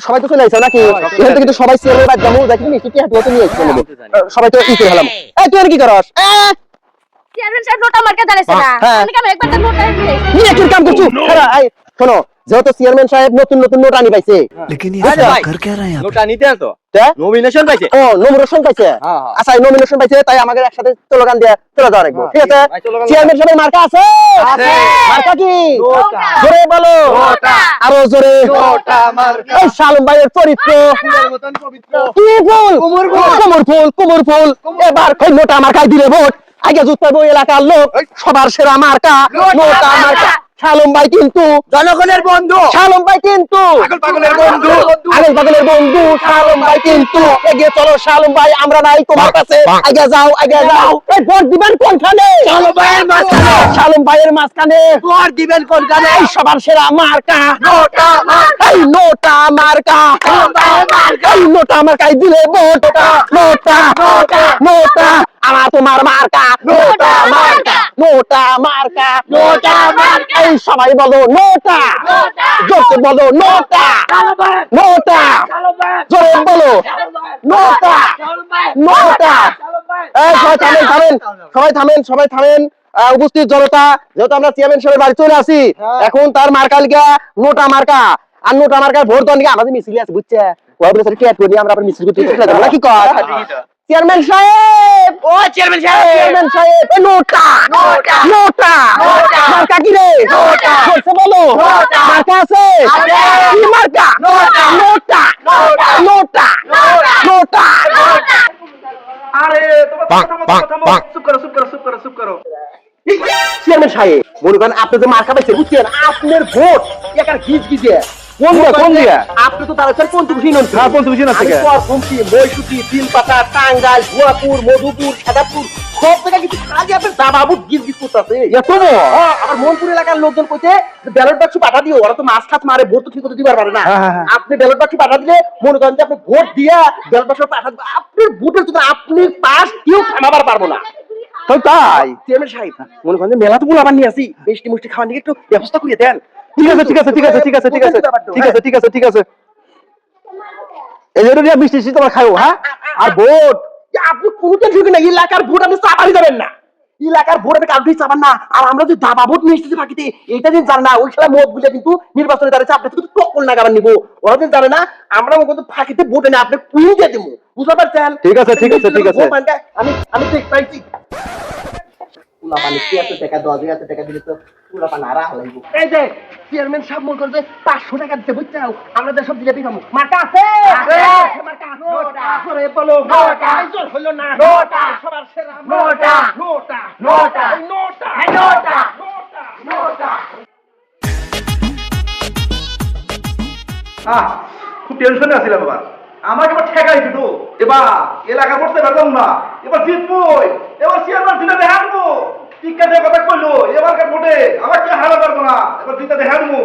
সবাই তো চলে আসছে নাকি এখান থেকে তো সবাই চেয়ারের বাদ যাবো দেখি মিষ্টি কি হাতে নিয়ে আসছে নেবো সবাই তো ই করে হলাম এই তুই আর কি করস আহ! চেয়ারম্যান সাহেব নোটা মার্কা দাঁড়াইছে না হ্যাঁ। আমি কেমন একবার তো নোটা নিয়ে এসেছি। নিয়ে কি কাম করছু খারা, এই, শোনো যেহেতু চেয়ারম্যান সাহেব নতুন নতুন নোট আনি পাইছে लेकिन ये अरे साला भाई, कर क्या रहा है यहाँ पे? নোটা নিতে তো তা? নমিনেশন পাইছে? ও নমিনেশন পাইছে। আচ্ছা নমিনেশন পাইছে তাই আমাদের একসাথে স্লোগান দিয়ে চলে যাওয়া রাখব ঠিক আছে? চেয়ারম্যান সাহেবের মার্কা আছে? আছে। মার্কা কি? জোরে বলো। আরও জোরে। এই শালম ভাইয়ের চরিত্র। কি ফুল? কুমুর ফুল। কুমুর ফুল কুমুর ফুল। এবার কই নোটা মার্কায় দিলে ভোট। আগে জুত পাবো এলাকার লোক সবার সেরা মার্কা। নোটা মার্কা। শালম ভাই কিন্তু জনগণের বন্ধু। শালম ভাই কিন্তু পাগল পাগলের বন্ধু। আগল পাগলের বন্ধু শালম ভাই কিন্তু। এগিয়ে চলো শালম ভাই আমরা নাই তোমার কাছে। আগে যাও আগে যাও। এই ভোট দিবেন কোনখানে? শালম ভাইয়ের মাঝখানে। শালম ভাইয়ের মাঝখানে। ভোট দিবেন কোনখানে? এই সবার সেরা মার্কা। নোটা এই নোটা মার্কা। এই নোটা মার্কাই দিলে ভোট। নোটা নোটা আমার তোমার মার্কা। নোটা মার্কা। নোটা মার্কা। নোটা এই সবাই বলো নোটা জোরে বলো নোটা নোটা। জোরে বলো নোটা নোটা। এই সবাই থামেন থামেন সবাই থামেন সবাই থামেন। উপস্থিত জনতা যেহেতু আমরা চেয়ারম্যান সাহেবের বাড়ি চলে আসি এখন তার মার্কা লিগা নোটা মার্কা। আর নোটা মার্কার ভোট লিগা আমাদের মিছিল আছে বুঝছে? ওই বলে কি করি আমরা আবার মিছিল করতে চলে যাব নাকি কর চেয়ারম্যান সাহেব! ও চেয়ারম্যান সাহেব! চেয়ারম্যান সাহেব নোটা নোটা। নোটা নোটা। মার্কা কি রে? নোটা। বলছে বলো! নোটা। মার্কা আছে? আছে। কি মার্কা? নোটা। নোটা নোটা। নোটা নোটা আরে তোমার কথা মতো কথা মতো। চুপ করো চুপ করো চুপ করো চুপ করো। চেয়ারম্যান সাহেব মনে করেন আপনি যে মার্কা পাইছেন বুঝছেন? আপনার ভোট একার গিজ গিজে। কোন দিয়া কোন দিয়া? আপনি তো তারা হ্যাঁ তুমি চিনেন থেকে তিলপাতা টাঙ্গাইল ভুয়াপুর মধুপুর সাদাপুর সব জায়গায় কিছু আপনার দাবাবু গিজ গিজ করতেছে। এত আমার মনপুর এলাকার লোকজন কইতে ব্যালট বাক্স পাঠা দিও ওরা তো মাছ খাত মারে ভোট তো ঠিক করে দিবার পারে না। আপনি ব্যালট বাক্স পাঠা দিলে মনে করেন যে আপনি ভোট দিয়া ব্যালট বাক্স পাঠা আপনার ভোটের জন্য আপনি পাস কেউ থামাবার পারব না। তাই চেয়ারম্যান সাহেব মনে করেন মেলা তো বলে আবার নিয়ে আসি মিষ্টি মুষ্টি খাওয়া নিয়ে একটু ব্যবস্থা করিয়ে দেন। ঠিক আছে ঠিক আছে ঠিক আছে ঠিক আছে ঠিক আছে ঠিক আছে ঠিক আছে ঠিক আছে। এই জন্য মিষ্টি তোমার খাও হ্যাঁ? আর ভোট আপনি টেনশন না এলাকার ভোট আপনি চাপাই যাবেন না। এলাকার কাউকেই চাপান না। আর আমরা যে দাবা ভোট নিয়ে এসেছি যে জানে না ওই খেলা মত বুঝে কিন্তু নির্বাচনে দাঁড়িয়েছে আপনি কিন্তু টকল নিবো। ওরা যে জানে না আমরা কিন্তু ফাঁকিতে ভোট এনে আপনি কুইন দিয়ে দেবো। বুঝতে পারছেন? ঠিক আছে ঠিক আছে ঠিক আছে। আমি আমি ঠিক পাইছি পুলাপানি কি এত টাকা দশ হাজার টাকা দিলে তো পুলাপান আরা হলাইব এই যে চেয়ারম্যান সাহেব মনে করছে পাঁচশো টাকা দিতে বুঝতে আমরা তো সব দিলে পিখামু মার্কা আছে? মার্কা আছে। করে বলো নোটা। হলো না। নোটা। সবার সেরা নোটা। নোটা। নোটা। নোটা। নোটা। নোটা। আহ খুব টেনশনে আছিলাম এবার। আমাকে এবার ঠেকাই দিত এবার এলাকা করতে পারলাম না। এবার জিতবই। এবার দিয়ে কথা কইলো এবার ভোটে আবার কে হারা পারব না এবার দিতে হারবো